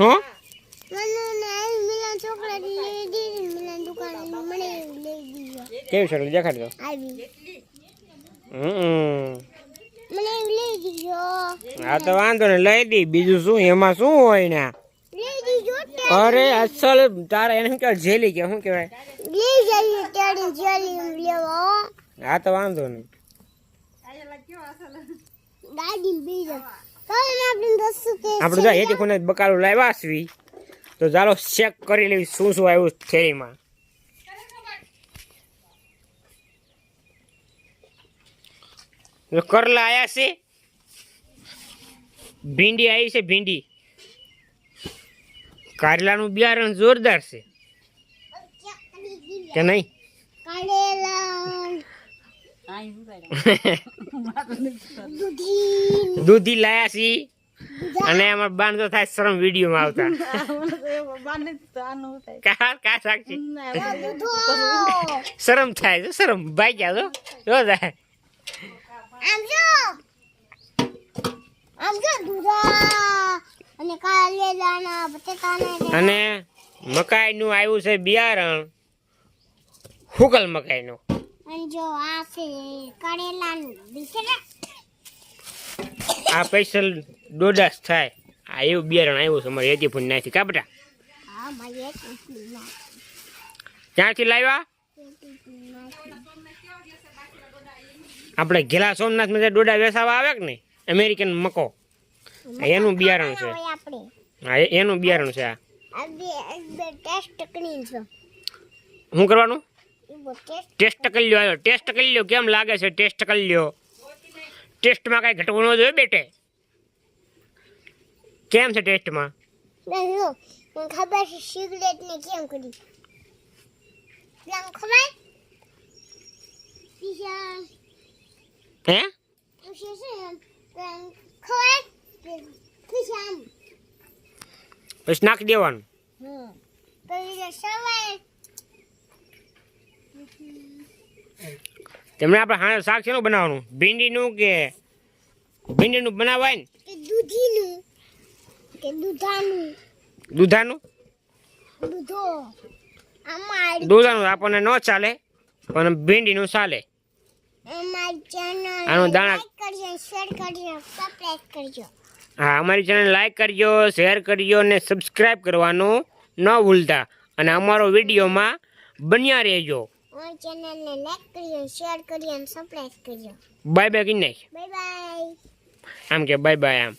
હો? કેવી ચોકલેટ દેખાડજો આ તો વાંધો ને લઈ દી. બીજું શું? એમાં શું હોય ને? અરે, અસલ તારે એને શું જેલી કે શું કહેવાય? આ તો વાંધો નહીં. આપણે જો હેતી ખૂણે બકાલું લાવ્યા છીએ તો ચાલો ચેક કરી લેવી શું શું આવ્યું થેલીમાં કરલા આવ્યા છે. ભીંડી આવી છે ભીંડી. કારેલાનું બિયારણ જોરદાર છે. કે નહીં? દૂધી લાયા છી. અને એમાં બાંધો થાય શરમ આવતા. કા સાક્ષી દૂધો શરમ થાય છે શરમ. ભાઈ ગયા તો. જો થાય અને મકાઈ નું આવ્યું છે બિયારણ. હુકલ મકાઈનું. અને જો આ છે કારેલાનું બિચારા આ સ્પેશિયલ દોડાસ થાય. આ એવું બિયારણ આવ્યું છે અમારે હેતી ફૂન નાથી કા બેટા? હા મારી એક ઉકલી ના ક્યાંથી લાવ્યા? આપણે ઘેલા સોમનાથમાં જે દોડા વેસાવા આવે કે નહીં? અમેરિકન મકો. એનું બિયારણ છે. હા એનું બિયારણ છે આ. ટેસ્ટ છે શું કરવાનું? ટેસ્ટ ટેસ્ટ કરી લ્યો આવ્યો ટેસ્ટ કરી લ્યો કેમ લાગે છે? ટેસ્ટ કરી લ્યો. ટેસ્ટમાં કાંઈ ઘટવું ન જોઈએ બેટે. કેમ છે ટેસ્ટમાં? જો મને ખબર છે સિગરેટ ને કેમ કરી. પેલા ખબર? પીસા હે? પીસા છે? ને પેલા ખબર? પીસા આમ પછી નાખી દેવાનું. હમ. પછી સવાય તેમને આપણે હા શાક શેનું બનાવવાનું? ભીંડીનું કે ભીંડીનું બનાવાય ને? કે દૂધીનું. કે દૂધાનું. દૂધાનું? દૂધો. અમારી દૂધાનું આપણને ન ચાલે પણ ભીંડીનું ચાલે. અમારી ચેનલ આનું દાણા- લાઈક કરજો શેર કરજો સબસ્ક્રાઇબ કરજો. હા અમારી ચેનલ લાઈક કરજો શેર કરજો અને સબસ્ક્રાઈબ કરવાનું ન ભૂલતા. અને અમારો વિડીયોમાં બન્યા રહેજો. અમારી ચેનલને લાઈક કરજો શેર કરજો અને સબસ્ક્રાઇબ કરજો બાય બાય કરી નાખ બાય બાય આમ કે બાય બાય આમ.